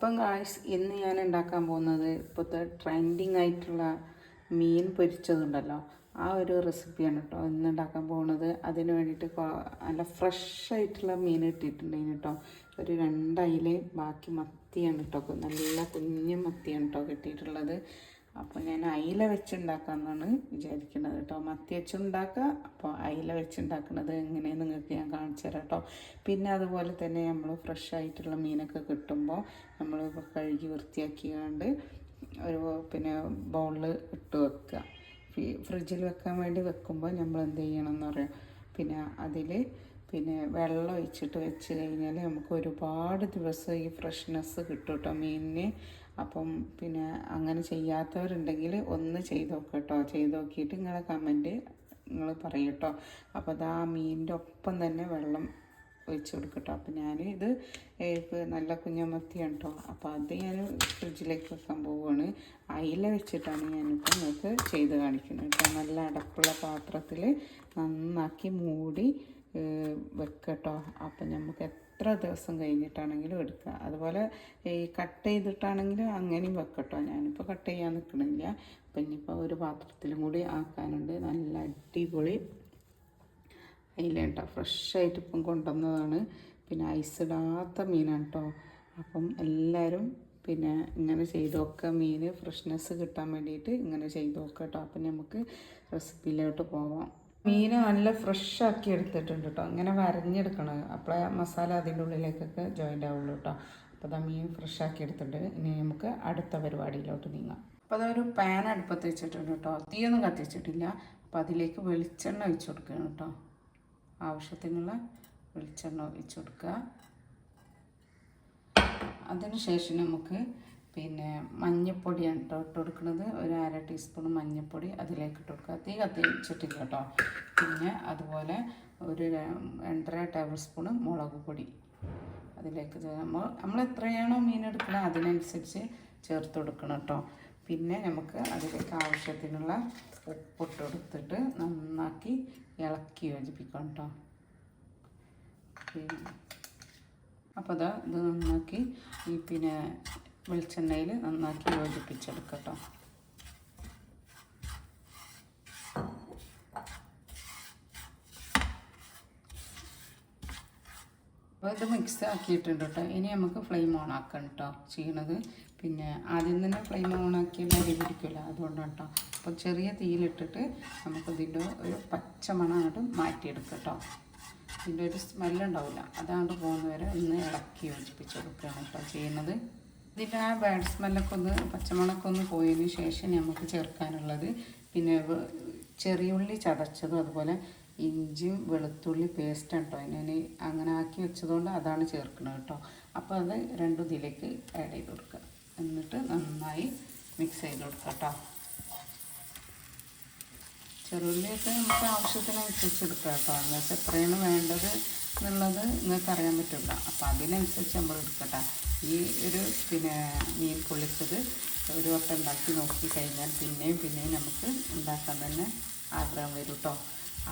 അപ്പം ഗായ്സ് ഇന്ന് ഞാൻ ഉണ്ടാക്കാൻ പോകുന്നത് ഇപ്പോഴത്തെ ട്രെൻഡിങ് ആയിട്ടുള്ള മീൻ പൊരിച്ചതുണ്ടല്ലോ. ആ ഒരു റെസിപ്പിയാണ് കേട്ടോ ഇന്ന് ഉണ്ടാക്കാൻ പോകുന്നത്. അതിന് വേണ്ടിയിട്ട് നല്ല ഫ്രഷ് ആയിട്ടുള്ള മീൻ ഇട്ടിട്ടുണ്ടെങ്കിൽ കേട്ടോ ഒരു രണ്ടയിൽ ബാക്കി മത്തിയാണ് കേട്ടോ നല്ല കുഞ്ഞു മത്തിയാണ് കേട്ടോ കിട്ടിയിട്ടുള്ളത്. അപ്പോൾ ഞാൻ അയില വെച്ചുണ്ടാക്കാമെന്നാണ് വിചാരിക്കുന്നത് കേട്ടോ. മത്തി വെച്ചുണ്ടാക്കുക അപ്പോൾ അയില വെച്ചുണ്ടാക്കുന്നത് എങ്ങനെയെന്ന് നിങ്ങൾക്ക് ഞാൻ കാണിച്ചു തരാം കേട്ടോ. പിന്നെ അതുപോലെ തന്നെ നമ്മൾ ഫ്രഷ് ആയിട്ടുള്ള മീനൊക്കെ കിട്ടുമ്പോൾ നമ്മൾ കഴുകി വൃത്തിയാക്കിയാണ്ട് ഒരു പിന്നെ ബൗളിൽ ഇട്ട് വെക്കുക. ഫ്രിഡ്ജിൽ വെക്കാൻ വേണ്ടി വെക്കുമ്പോൾ നമ്മൾ എന്ത് ചെയ്യണം എന്ന് പറയാം. പിന്നെ അതിൽ പിന്നെ വെള്ളം ഒഴിച്ചിട്ട് വെച്ച് കഴിഞ്ഞാൽ നമുക്ക് ഒരുപാട് ദിവസം ഈ ഫ്രഷ്നെസ് കിട്ടും കേട്ടോ മീനിന്. അപ്പം പിന്നെ അങ്ങനെ ചെയ്യാത്തവരുണ്ടെങ്കിൽ ഒന്ന് ചെയ്ത് നോക്കുക കേട്ടോ ചെയ്ത് നോക്കിയിട്ട് നിങ്ങളെ കമന്റ് നിങ്ങൾ പറയും കേട്ടോ അപ്പോൾ അത് ആ മീനിന്റെ ഒപ്പം തന്നെ വെള്ളം ഒഴിച്ച് കൊടുക്കട്ടോ അപ്പോൾ ഞാൻ ഇത് നല്ല കുഞ്ഞമത്തിയാണ് കേട്ടോ അപ്പോൾ അത് ഞാൻ ഫ്രിഡ്ജിലേക്ക് വെക്കാൻ പോവുകയാണ് അയില വെച്ചിട്ടാണ് ഞാനിപ്പോൾ നിങ്ങൾക്ക് ചെയ്ത് കാണിക്കുന്നത് കേട്ടോ നല്ല അടപ്പുള്ള പാത്രത്തിൽ നന്നാക്കി മൂടി വെക്കട്ടോ. അപ്പം നമുക്ക് എത്ര ദിവസം കഴിഞ്ഞിട്ടാണെങ്കിലും എടുക്കുക അതുപോലെ ഈ കട്ട് ചെയ്തിട്ടാണെങ്കിലും അങ്ങനെയും വെക്കട്ടോ. ഞാനിപ്പോൾ കട്ട് ചെയ്യാൻ നിൽക്കണില്ല അപ്പം ഇനിയിപ്പോൾ ഒരു പാത്രത്തിലും കൂടി ആക്കാനുണ്ട്. നല്ല അടിപൊളി അതിലേട്ടോ ഫ്രഷായിട്ട് ഇപ്പം കൊണ്ടുവന്നതാണ്. പിന്നെ ഐസ് ഇടാത്ത മീനാണ് കേട്ടോ അപ്പം എല്ലാവരും പിന്നെ ഇങ്ങനെ ചെയ്ത് നോക്കുക മീൻ ഫ്രഷ്നെസ് കിട്ടാൻ വേണ്ടിയിട്ട് ഇങ്ങനെ ചെയ്ത് നോക്കുക കേട്ടോ. അപ്പം നമുക്ക് റെസിപ്പിയിലോട്ട് പോവാം. മീൻ നല്ല ഫ്രഷ് ആക്കി എടുത്തിട്ടുണ്ട് കേട്ടോ അങ്ങനെ വരഞ്ഞെടുക്കണം. അപ്പോഴേ മസാല അതിന്റെ ഉള്ളിലേക്കൊക്കെ ജോയിന്റ് ആവുള്ളൂ കേട്ടോ അപ്പോൾ അതാ മീൻ ഫ്രഷ് ആക്കി എടുത്തിട്ടുണ്ട്. ഇനി നമുക്ക് അടുത്ത പരിപാടിയിലോട്ട് നീങ്ങാം. അപ്പോൾ അതൊരു പാൻ അടുപ്പത്ത് വെച്ചിട്ടുണ്ട് കേട്ടോ തീയൊന്നും കത്തിച്ചിട്ടില്ല. അപ്പോൾ അതിലേക്ക് വെളിച്ചെണ്ണ ഒഴിച്ചു കൊടുക്കുകയാണ് കേട്ടോ ആവശ്യത്തിനുള്ള വെളിച്ചെണ്ണ ഒഴിച്ചു കൊടുക്കുക. അതിനുശേഷം നമുക്ക് പിന്നെ മഞ്ഞൾപ്പൊടിയാണ് കേട്ടോ ഇട്ട് കൊടുക്കുന്നത്. ഒരു അര ടീസ്പൂൺ മഞ്ഞൾപ്പൊടി അതിലേക്ക് ഇട്ട് കൊടുക്കുക. തീ കത്തിച്ചിട്ടില്ല കേട്ടോ പിന്നെ അതുപോലെ ഒരു രണ്ടര ടേബിൾ സ്പൂണ് മുളക് പൊടി അതിലേക്ക് നമ്മൾ നമ്മൾ എത്രയാണോ മീൻ എടുക്കുന്നത് അതിനനുസരിച്ച് ചേർത്ത് കൊടുക്കണം കേട്ടോ പിന്നെ നമുക്ക് അതിലേക്ക് ആവശ്യത്തിനുള്ള ഉപ്പിട്ട് കൊടുത്തിട്ട് നന്നാക്കി ഇളക്കി യോജിപ്പിക്കണം കേട്ടോ അപ്പോൾ അതാ ഇത് നന്നാക്കി ഈ പിന്നെ വെളിച്ചെണ്ണയിൽ നന്നാക്കി യോജിപ്പിച്ചെടുക്കട്ടോ. അപ്പോൾ ഇത് മിക്സ് ആക്കിയിട്ടുണ്ട് കേട്ടോ ഇനി നമുക്ക് ഫ്ലെയിം ഓൺ ആക്കണം കേട്ടോ ചെയ്യണത്. പിന്നെ ആദ്യം തന്നെ ഫ്ലെയിം ഓൺ ആക്കിയാൽ അരി പിടിക്കില്ല അതുകൊണ്ടാണ് കേട്ടോ അപ്പോൾ ചെറിയ തീയിലിട്ടിട്ട് നമുക്കിതിന്റെ ഒരു പച്ച മണമായിട്ട് മാറ്റിയെടുക്കാം കേട്ടോ ഇതിന്റെ ഒരു സ്മെല്ലുണ്ടാവില്ല അതാണ്ട് പോകുന്നവരെ ഒന്ന് ഇളക്കി യോജിപ്പിച്ച് കൊടുക്കുകയാണ് കേട്ടോ ചെയ്യുന്നത്. ഇതിന്റെ ആ ബാഡ് സ്മെല്ലൊക്കെ ഒന്ന് പച്ചമുളകൊക്കെ ഒന്ന് പോയതിന് ശേഷം നമുക്ക് ചേർക്കാനുള്ളത്. പിന്നെ ചെറിയുള്ളി ചതച്ചതും അതുപോലെ ഇഞ്ചിയും വെളുത്തുള്ളി പേസ്റ്റ് കേട്ടോ ഞാൻ അങ്ങനെ ആക്കി വെച്ചതുകൊണ്ട് അതാണ് ചേർക്കുന്നത് കേട്ടോ. അപ്പോൾ അത് രണ്ടും ഇതിലേക്ക് ആഡ് ചെയ്ത് കൊടുക്കുക എന്നിട്ട് നന്നായി മിക്സ് ചെയ്ത് കൊടുക്കുക കേട്ടോ. ചെറുള്ളിയൊക്കെ നമുക്ക് ആവശ്യത്തിനനുസരിച്ച് എടുക്കാം കേട്ടോ. അങ്ങനത്തെ എത്രയാണ് വേണ്ടത്? എന്നുള്ളത് നിങ്ങൾക്ക് അറിയാൻ പറ്റില്ല. അപ്പോൾ അതിനനുസരിച്ച് നമ്മൾ എടുക്കട്ടെ. ഈ ഒരു പിന്നെ മീൻ പൊള്ളിച്ചത് ഒരു വട്ടം ഉണ്ടാക്കി നോക്കി കഴിഞ്ഞാൽ പിന്നെയും പിന്നെയും നമുക്ക് ഉണ്ടാക്കാൻ തന്നെ ആഗ്രഹം വരും കേട്ടോ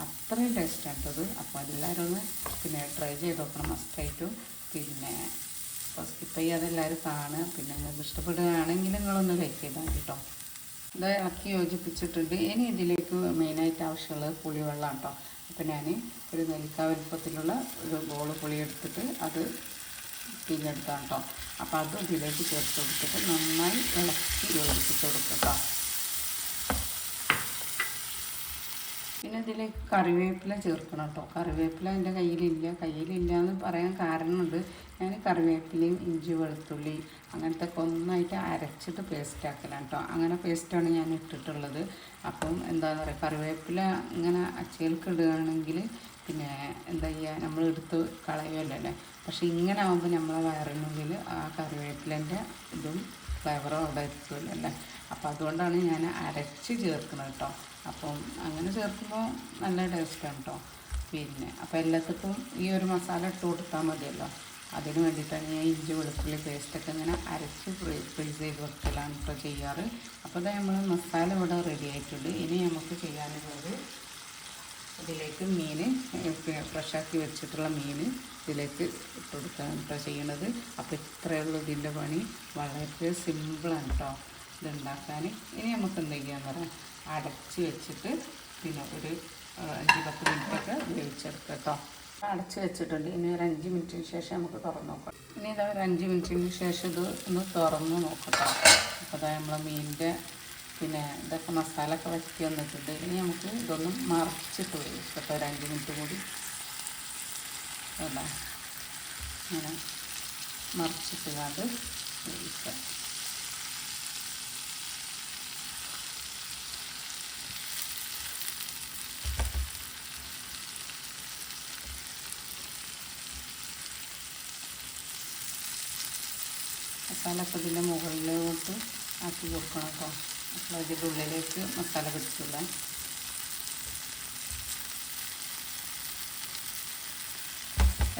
അത്രയും ടേസ്റ്റാണ് കേട്ടത് അപ്പോൾ അതെല്ലാവരും ഒന്ന് പിന്നെ ട്രൈ ചെയ്ത് നോക്കണം. മസ്റ്റായിട്ടും പിന്നെ അപ്പോൾ സ്കിപ്പ് ചെയ്യാതെ എല്ലാവരും കാണുക. പിന്നെ നിങ്ങൾക്ക് ഇഷ്ടപ്പെടുകയാണെങ്കിൽ നിങ്ങളൊന്ന് ലൈക്ക് ചെയ്താൽ മതി കേട്ടോ ഇത് ഇളക്കി യോജിപ്പിച്ചിട്ടുണ്ട്. ഇനി ഇതിലേക്ക് മെയിനായിട്ട് ആവശ്യമുള്ളത് പുളിവെള്ളം കേട്ടോ അപ്പോൾ ഞാൻ ഒരു നെല്ലിക്ക വലുപ്പത്തിലുള്ള ഒരു ബോൾ പുളി എടുത്തിട്ട് അത് പിഴിഞ്ഞെടുത്താണ് കേട്ടോ അപ്പോൾ അതും ഇതിലേക്ക് ചേർത്ത് കൊടുത്തിട്ട് നന്നായി ഇളക്കി യോജിപ്പിച്ച് കൊടുക്കുക കേട്ടോ പിന്നെ ഇതിൽ കറിവേപ്പില ചേർക്കണം കേട്ടോ കറിവേപ്പില എന്റെ കയ്യിലില്ല. കയ്യിലില്ല എന്ന് പറയാൻ കാരണമുണ്ട്. ഞാൻ കറിവേപ്പിലയും ഇഞ്ചി വെളുത്തുള്ളി അങ്ങനത്തെ ഒക്കെ ഒന്നായിട്ട് അരച്ചിട്ട് പേസ്റ്റ് ആക്കലാണ് കേട്ടോ അങ്ങനെ പേസ്റ്റാണ് ഞാൻ ഇട്ടിട്ടുള്ളത്. അപ്പം എന്താണെന്ന് പറയുക കറിവേപ്പില ഇങ്ങനെ അച്ചുകൾക്ക് ഇടുകയാണെങ്കിൽ പിന്നെ എന്താ ചെയ്യുക നമ്മൾ എടുത്ത് കളയുമല്ലോ അല്ലേ? പക്ഷെ ഇങ്ങനെ ആകുമ്പോൾ നമ്മളെ വയറിനുള്ളിൽ ആ കറിവേപ്പിലന്റെ ഇതും ഫ്ലേവറും അവിടെ എത്തുമല്ലോ അല്ലേ? അപ്പോൾ അതുകൊണ്ടാണ് ഞാൻ അരച്ച് ചേർക്കുന്നത് കേട്ടോ അപ്പം അങ്ങനെ ചേർക്കുമ്പോൾ നല്ല ടേസ്റ്റാണ് കേട്ടോ പിന്നെ അപ്പോൾ എല്ലാത്തിനും ഈ ഒരു മസാല ഇട്ട് കൊടുത്താൽ മതിയല്ലോ. അതിന് വേണ്ടിയിട്ടാണ് ഞാൻ ഇഞ്ചി വെളുത്തുള്ളി പേസ്റ്റൊക്കെ ഇങ്ങനെ അരച്ച് ഫ്രീസ് ചെയ്ത് വെക്കലാണ് കേട്ടോ ചെയ്യാറ്. അപ്പോൾ അത് നമ്മൾ മസാല ഇവിടെ റെഡി ആയിട്ടുണ്ട്. ഇനി നമുക്ക് ചെയ്യാനുള്ളത് ഇതിലേക്ക് മീൻ ഫ്രഷാക്കി വെച്ചിട്ടുള്ള മീൻ ഇതിലേക്ക് ഇട്ട് കൊടുക്കാൻ കേട്ടോ ചെയ്യണത്. അപ്പോൾ ഇത്രയേ ഉള്ളൂ ഇതിന്റെ പണി. വളരെ സിമ്പിളാണ് കേട്ടോ ഇതുണ്ടാക്കാൻ ഇനി നമുക്ക് എന്ത് പറയാം? അടച്ച് വെച്ചിട്ട് പിന്നെ ഒരു അഞ്ച് പത്ത് മിനിറ്റൊക്കെ വേവിച്ചെടുക്കാം കേട്ടോ. അടച്ച് വെച്ചിട്ടുണ്ട്. ഇനി ഒരു അഞ്ച് മിനിറ്റിന് ശേഷം നമുക്ക് തുറന്ന് നോക്കാം. ഇനി ഇതാ ഒരു അഞ്ച് മിനിറ്റിന് ശേഷം ഇത് ഒന്ന് തുറന്ന് നോക്കട്ടോ അപ്പോൾ അതായത് നമ്മളെ മീനിന്റെ പിന്നെ ഇതൊക്കെ മസാല ഒക്കെ വറ്റി വന്നിട്ടുണ്ട്. ഇനി നമുക്ക് ഇതൊന്നും മറിച്ചിട്ട് വേവിക്കട്ടെ ഒരു അഞ്ച് മിനിറ്റ് കൂടി. അതാ ഇങ്ങനെ മറിച്ചിട്ട് അത് വേവിക്കാം. മസാല ഒക്കെ ഇതിന്റെ മുകളിലോട്ട് ആക്കി കൊടുക്കണം കേട്ടോ അപ്പോൾ അതിന്റെ ഉള്ളിലേക്ക് മസാല പിടിച്ചില്ല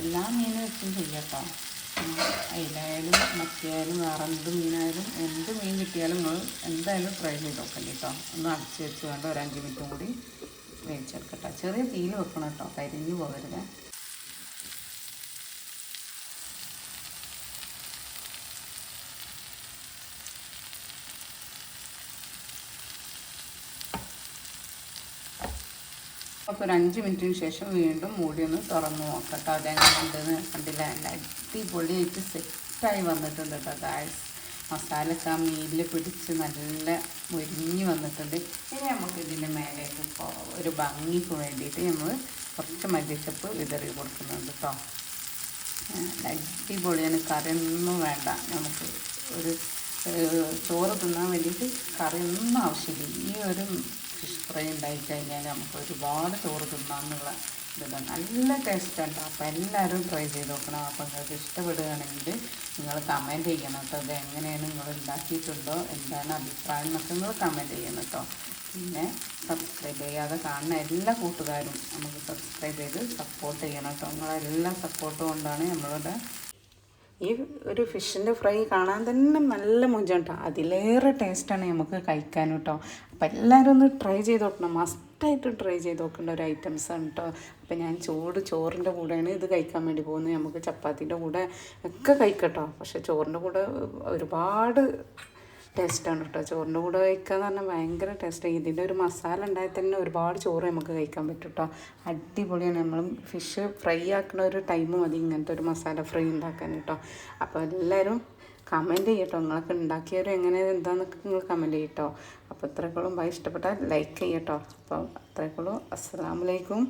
എല്ലാ മീനും വെച്ചും ചെയ്യാം അതിലായാലും മത്തിയായാലും വേറെ എന്ത് മീനായാലും എന്ത് മീൻ കിട്ടിയാലും നിങ്ങൾ എന്തായാലും ഫ്രൈ ചെയ്ത് നോക്കല്ലേ കേട്ടോ ഒന്ന് അടച്ച് വെച്ച് വേണ്ട ഒരു അഞ്ച് മിനിറ്റും കൂടി വേവിച്ചെടുക്കട്ടോ. ചെറിയ തീയിൽ വെക്കണം കേട്ടോ കരിഞ്ഞു പോകരുത്. ഒരു അഞ്ച് മിനിറ്റിന് ശേഷം വീണ്ടും മൂടി ഒന്ന് തുറന്നു നോക്കട്ടോ. അതെങ്ങനെ ഉണ്ടെന്ന് കണ്ടില്ല. നല്ല അടിപൊളിയായിട്ട് സെറ്റായി വന്നിട്ടുണ്ട് കേട്ടോ ഗായ്സ് മസാലയൊക്കെ ആ മീനിൽ പിടിച്ച് നല്ല മുരിഞ്ഞ് വന്നിട്ടുണ്ട്. ഇനി നമുക്ക് ഇതിന്റെ മേലേക്ക് ഒരു ഭംഗിക്ക് വേണ്ടിയിട്ട് നമ്മൾ കുറച്ച് മല്ലിച്ചപ്പ് വിതറി കൊടുക്കുന്നുണ്ട് കേട്ടോ. അടിപൊളിയാണ്. കറിയൊന്നും വേണ്ട. നമുക്ക് ഒരു ചോറ് തിന്നാൻ വേണ്ടിയിട്ട് കറിയൊന്നും ആവശ്യമില്ല. ഈ ഒരു ഫിഷ് ഫ്രൈ ഉണ്ടായി കഴിഞ്ഞാൽ നമുക്ക് ഒരുപാട് ചോറ് തിന്നാമെന്നുള്ള ഇതാണ് നല്ല ടേസ്റ്റ് ഉണ്ട്. അപ്പോൾ എല്ലാവരും ട്രൈ ചെയ്ത് നോക്കണം. അപ്പോൾ നിങ്ങൾക്ക് ഇഷ്ടപ്പെടുകയാണെങ്കിൽ നിങ്ങൾ കമന്റ് ചെയ്യണം കേട്ടോ. അത് എങ്ങനെയാണ് നിങ്ങൾ ഉണ്ടാക്കിയിട്ടുണ്ടോ? എന്താണ് അഭിപ്രായം എന്നൊക്കെ നിങ്ങൾ കമന്റ് ചെയ്യണം കേട്ടോ. പിന്നെ സബ്സ്ക്രൈബ് ചെയ്യാതെ കാണുന്ന എല്ലാ കൂട്ടുകാരും നമുക്ക് സബ്സ്ക്രൈബ് ചെയ്ത് സപ്പോർട്ട് ചെയ്യണം കേട്ടോ. നിങ്ങളെല്ലാ സപ്പോർട്ട് കൊണ്ടാണ് നമ്മളുടെ ഈ ഒരു ഫിഷിന്റെ ഫ്രൈ കാണാൻ തന്നെ നല്ല മുഞ്ചം കേട്ടോ അതിലേറെ ടേസ്റ്റാണ് നമുക്ക് കഴിക്കാൻ കേട്ടോ അപ്പം എല്ലാവരും ഒന്ന് ട്രൈ ചെയ്ത് നോക്കണം. മസ്റ്റായിട്ട് ട്രൈ ചെയ്ത് നോക്കേണ്ട ഒരു ഐറ്റംസ് ആണ് കേട്ടോ അപ്പോൾ ഞാൻ ചോറ് ചോറിന്റെ കൂടെയാണ് ഇത് കഴിക്കാൻ വേണ്ടി പോകുന്നത്. നമുക്ക് ചപ്പാത്തിന്റെ കൂടെ ഒക്കെ കഴിക്കട്ടോ പക്ഷേ ചോറിന്റെ കൂടെ ഒരുപാട് ടേസ്റ്റാണ് കേട്ടോ ചോറിന്റെ കൂടെ കഴിക്കുക എന്ന് പറഞ്ഞാൽ ഭയങ്കര ടേസ്റ്റ് ഇതിന്റെ ഒരു മസാല ഉണ്ടായാൽ തന്നെ ഒരുപാട് ചോറ് നമുക്ക് കഴിക്കാൻ പറ്റും കേട്ടോ അടിപൊളിയാണ്. നമ്മൾ ഫിഷ് ഫ്രൈ ആക്കുന്ന ഒരു ടൈം മതി ഇങ്ങനത്തെ ഒരു മസാല ഫ്രൈ ഉണ്ടാക്കാൻ കേട്ടോ അപ്പോൾ എല്ലാവരും കമന്റ് ചെയ്യട്ടോ നിങ്ങളൊക്കെ ഉണ്ടാക്കിയവരും എങ്ങനെ എന്താണെന്നൊക്കെ നിങ്ങൾ കമന്റ് ചെയ്യട്ടോ അപ്പോൾ ഇത്രക്കുള്ളും ഭയ ഇഷ്ടപ്പെട്ടാൽ ലൈക്ക് ചെയ്യട്ടോ അപ്പോൾ അത്രക്കുള്ളൂ അസ്സാം വലൈക്കും